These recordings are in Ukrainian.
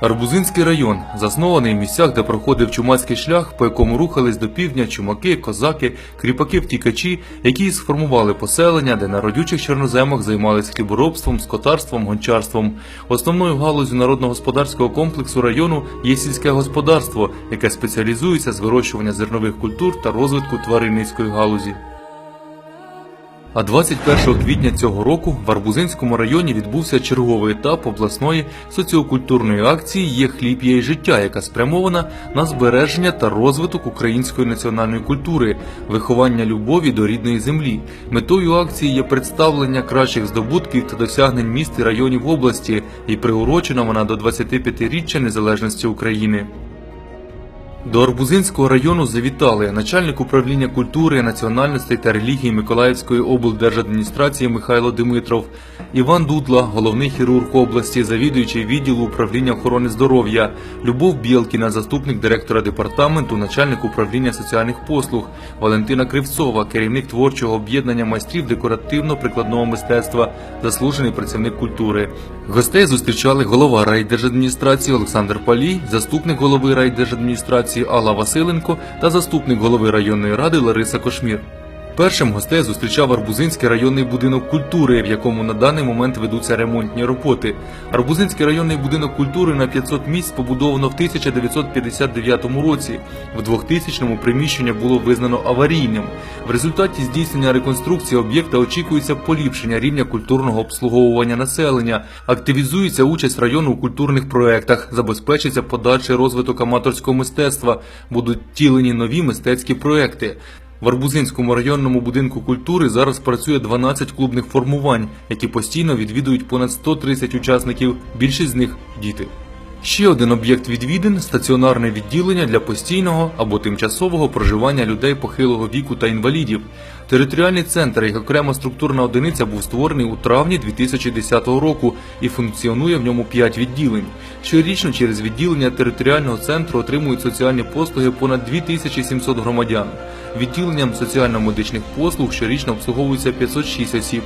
Арбузинський район заснований в місцях, де проходив чумацький шлях, по якому рухались до півдня чумаки, козаки, кріпаки-втікачі, які сформували поселення, де на родючих чорноземах займались хліборобством, скотарством, гончарством. Основною галузю народно-господарського комплексу району є сільське господарство, яке спеціалізується з вирощування зернових культур та розвитку тваринницької галузі. А 21 квітня цього року в Арбузинському районі відбувся черговий етап обласної соціокультурної акції Є хліб, є життя, яка спрямована на збереження та розвиток української національної культури, виховання любові до рідної землі. Метою акції є представлення кращих здобутків та досягнень міст і районів області, і приурочена вона до 25-річчя незалежності України. До Арбузинського району завітали начальник управління культури, національностей та релігії Миколаївської облдержадміністрації Михайло Димитров, Іван Дудла, головний хірург області, завідуючий відділу управління охорони здоров'я, Любов Білкіна, заступник директора департаменту, начальник управління соціальних послуг, Валентина Кривцова, керівник творчого об'єднання майстрів декоративно-прикладного мистецтва, заслужений працівник культури. Гостей зустрічали голова райдержадміністрації Олександр Палій, заступник голови райдержадміністрації Алла Василенко та заступник голови районної ради Лариса Кошмір. Першим гостей зустрічав Арбузинський районний будинок культури, в якому на даний момент ведуться ремонтні роботи. Арбузинський районний будинок культури на 500 місць побудовано в 1959 році. В 2000-му приміщення було визнано аварійним. В результаті здійснення реконструкції об'єкта очікується поліпшення рівня культурного обслуговування населення, активізується участь району у культурних проєктах, забезпечиться подальший розвиток аматорського мистецтва, будуть втілені нові мистецькі проекти. В Арбузинському районному будинку культури зараз працює 12 клубних формувань, які постійно відвідують понад 130 учасників, більшість з них діти. Ще один об'єкт відвідин стаціонарне відділення для постійного або тимчасового проживання людей похилого віку та інвалідів. Територіальний центр як окрема структурна одиниця був створений у травні 2010 року і функціонує в ньому 5 відділень. Щорічно через відділення територіального центру отримують соціальні послуги понад 2700 громадян. Відділенням соціально-медичних послуг щорічно обслуговується 506 осіб.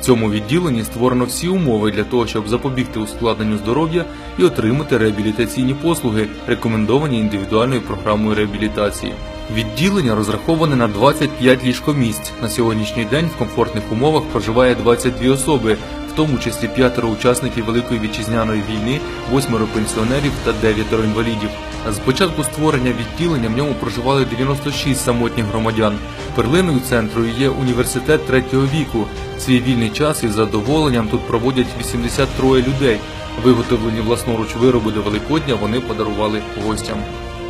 В цьому відділенні створено всі умови для того, щоб запобігти ускладненню здоров'я і отримати реабілітаційні послуги, рекомендовані індивідуальною програмою реабілітації. Відділення розраховане на 25 ліжкомісць. На сьогоднішній день в комфортних умовах проживає 22 особи, в тому числі п'ятеро учасників Великої вітчизняної війни, восьмеро пенсіонерів та дев'ятеро інвалідів. З початку створення відділення в ньому проживали 96 самотніх громадян. Перлиною центру є університет третього віку. Свій вільний час із задоволенням тут проводять 83 людей. Виготовлені власноруч вироби до Великодня вони подарували гостям.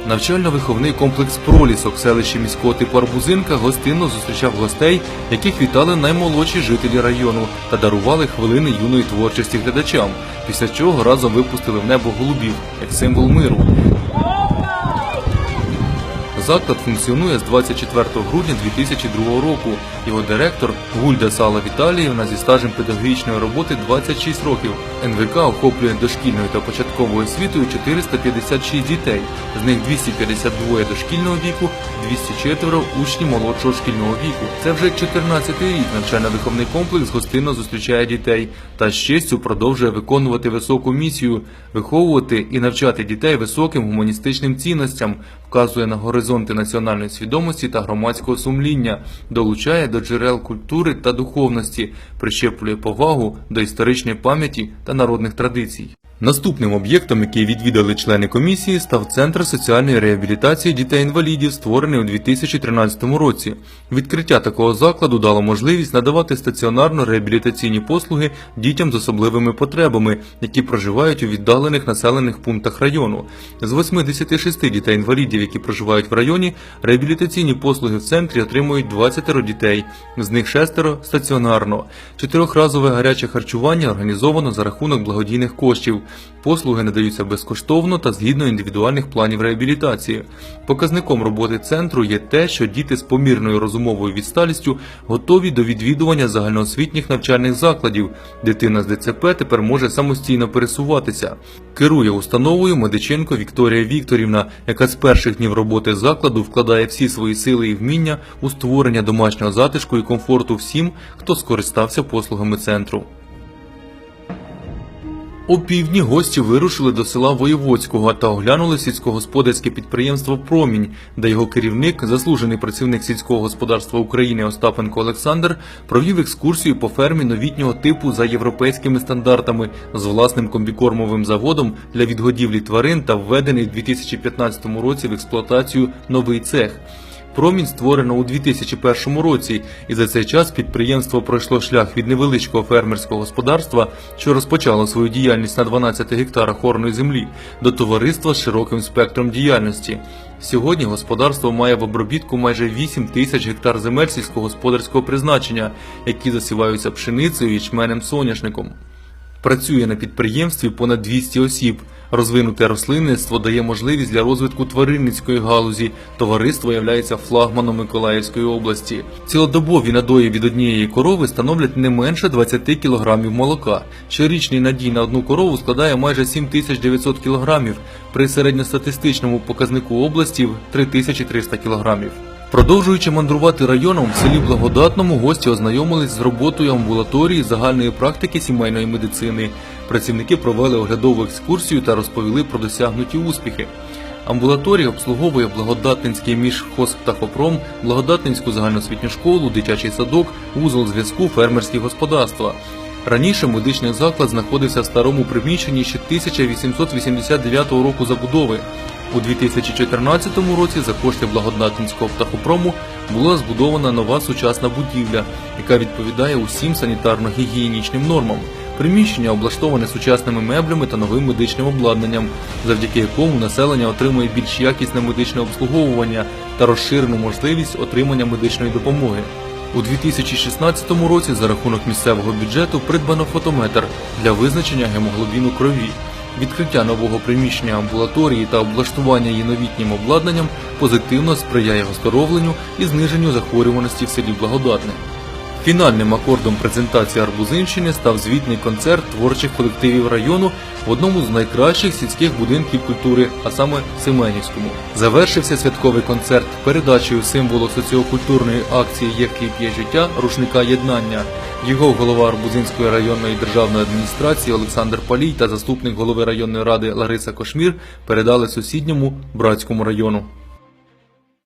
Навчально-виховний комплекс Пролісок селищі міського типу Арбузинка гостинно зустрічав гостей, яких вітали наймолодші жителі району та дарували хвилини юної творчості глядачам, після чого разом випустили в небо голубів як символ миру. Заклад функціонує з 24 грудня 2002 року. Його директор Гульда Сала Віталіївна зі стажем педагогічної роботи 26 років. НВК охоплює дошкільної та початковою освітою 456 дітей, з них 252 дошкільного віку, 204 учні молодшого шкільного віку. Це вже 14-й рік навчально-виховний комплекс гостинно зустрічає дітей та з честю продовжує виконувати високу місію, виховувати і навчати дітей високим гуманістичним цінностям, вказує на горизонти національної свідомості та громадського сумління, долучає до джерел культури та духовності, прищеплює повагу до історичної пам'яті та народних традицій. Наступним об'єктом, який відвідали члени комісії, став Центр соціальної реабілітації дітей-інвалідів, створений у 2013 році. Відкриття такого закладу дало можливість надавати стаціонарно-реабілітаційні послуги дітям з особливими потребами, які проживають у віддалених населених пунктах району. З 86 дітей-інвалідів, які проживають в районі, реабілітаційні послуги в центрі отримують 20 дітей, з них шестеро стаціонарно. Чотирьохразове гаряче харчування організовано за рахунок благодійних коштів. Послуги надаються безкоштовно та згідно індивідуальних планів реабілітації. Показником роботи центру є те, що діти з помірною розумовою відсталістю готові до відвідування загальноосвітніх навчальних закладів. Дитина з ДЦП тепер може самостійно пересуватися. Керує установою Медиченко Вікторія Вікторівна, яка з перших днів роботи закладу вкладає всі свої сили і вміння у створення домашнього затишку і комфорту всім, хто скористався послугами центру. О півдні гості вирушили до села Воєводського та оглянули сільськогосподарське підприємство Промінь, де його керівник, заслужений працівник сільського господарства України Остапенко Олександр, провів екскурсію по фермі новітнього типу за європейськими стандартами з власним комбікормовим заводом для відгодівлі тварин та введений в 2015 році в експлуатацію новий цех. Промінь створено у 2001 році, і за цей час підприємство пройшло шлях від невеличкого фермерського господарства, що розпочало свою діяльність на 12 гектарах орної землі, до товариства з широким спектром діяльності. Сьогодні господарство має в обробітку майже 8 тисяч гектар земель сільськогосподарського призначення, які засіваються пшеницею, ячменем, соняшником. Працює на підприємстві понад 200 осіб. Розвинуте рослинництво дає можливість для розвитку тваринницької галузі. Товариство являється флагманом Миколаївської області. Цілодобові надої від однієї корови становлять не менше 20 кг молока. Щорічний надій на одну корову складає майже 7900 кг, при середньостатистичному показнику області в 3300 кг. Продовжуючи мандрувати районом, в селі Благодатному гості ознайомились з роботою амбулаторії загальної практики сімейної медицини. Працівники провели оглядову екскурсію та розповіли про досягнуті успіхи. Амбулаторія обслуговує Благодатненський міжхозптахопром, Благодатненську загальноосвітню школу, дитячий садок, вузол зв'язку, фермерські господарства. Раніше медичний заклад знаходився в старому приміщенні ще 1889 року забудови. У 2014 році за кошти Благодатницького птахопрому була збудована нова сучасна будівля, яка відповідає усім санітарно-гігієнічним нормам. Приміщення облаштоване сучасними меблями та новим медичним обладнанням, завдяки якому населення отримує більш якісне медичне обслуговування та розширену можливість отримання медичної допомоги. У 2016 році за рахунок місцевого бюджету придбано фотометр для визначення гемоглобіну крові. Відкриття нового приміщення амбулаторії та облаштування її новітнім обладнанням позитивно сприяє оздоровленню і зниженню захворюваності в селі Благодатне. Фінальним акордом презентації Арбузинщини став звітний концерт творчих колективів району в одному з найкращих сільських будинків культури, а саме Семенівському. Завершився святковий концерт передачею символу соціокультурної акції Є хліб, є життя рушника єднання. Його голова Арбузинської районної державної адміністрації Олександр Палій та заступник голови районної ради Лариса Кошмір передали сусідньому братському району.